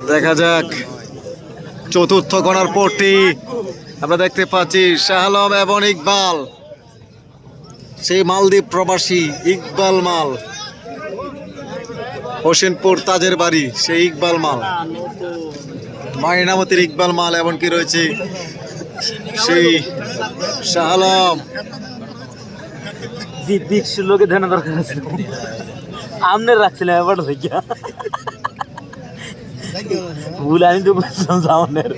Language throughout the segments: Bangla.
দেখা যাক। চতুর্থ গণার পরটি আমরা দেখতে পাচ্ছি শাহ আলম এবং ইকবাল। সেই মালদ্বীপ প্রবাসী ইকবাল মাল। হোসেনপুর তাজের বাড়ি, সেই ইকবাল মাল। মাইনামতির ইকবাল মাল এমনকি রয়েছে? সেই শাহ আলম দিক লোকে ধ্যান দরকার আছে। আমনের রাখছিলাম, এবার দেখিয়া ভুল, আমি তো বুঝলাম সামনের।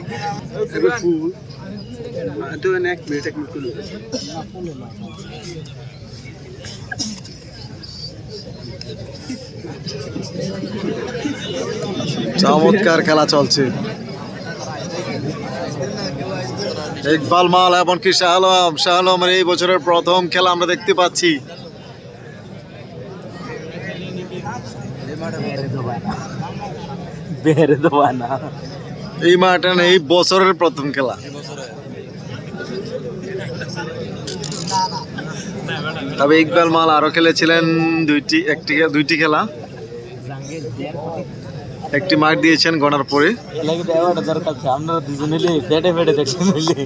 চমৎকার খেলা চলছে। ইকবাল মাল এমনকি শাহ আলম শাহ আলমের এই বছরের প্রথম খেলা আমরা দেখতে পাচ্ছি। বেড়ে দেওয়া না। এই মাঠে এই বছরের প্রথম খেলা। তবে ইকবাল মাল আরও খেলেছিলেন দুইটি একটি দুইটি খেলা। একটি মাঠ দিয়েছেন গণার পরে। আপনারা দুজন পেটে পেটে দেখতে মিলে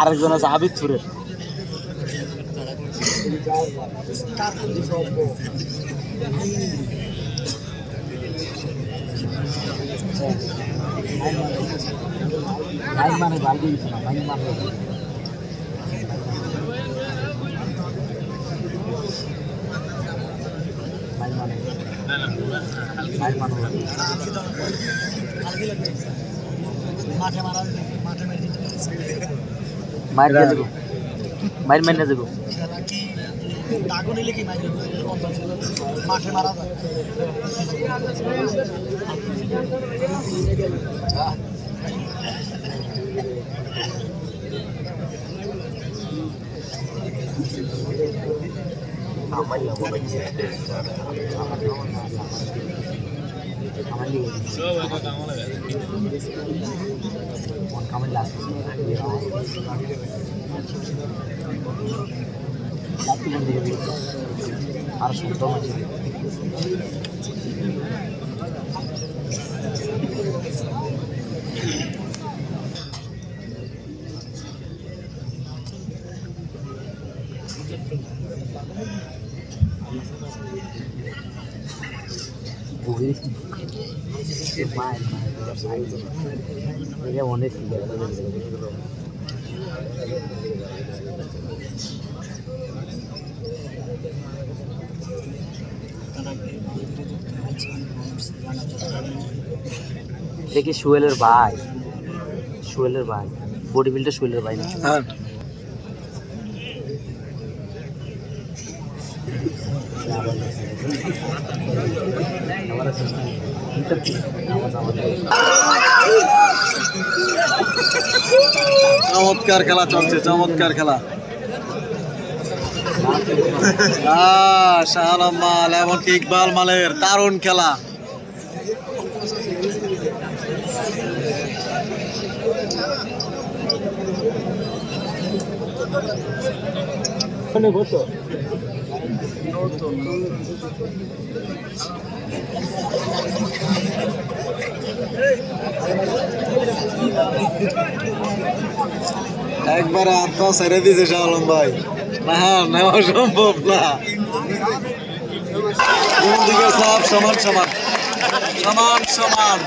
আরেকজন আছে আবিদ সুরের। ভাই মানে ভাই দিয়েছে না ভাই মানে ভাই মানে মানে যাব মার মার যাব। আমার লিগে। মন কামড় লাগছে লাগতে বন্ধ করে দিয়েছে আর শুদ্ধ মাঝে মায়ের মায়ের অনেক দেখি সুয়েলের ভাই। সুয়েলের ভাই। বডি বিল্ডার সুয়েলের ভাই না হ্যাঁ। চমৎকার খেলা চলছে, চমৎকার খেলা। আহ, শাহ আলম মাল এমনকি ইকবাল মালের দারুণ খেলা। একবার আত্মা ছেড়ে দিয়েছে শাহ আলম ভাই। না নেওয়া সম্ভব না। দিকে সব সমান সমান। সমান সমান।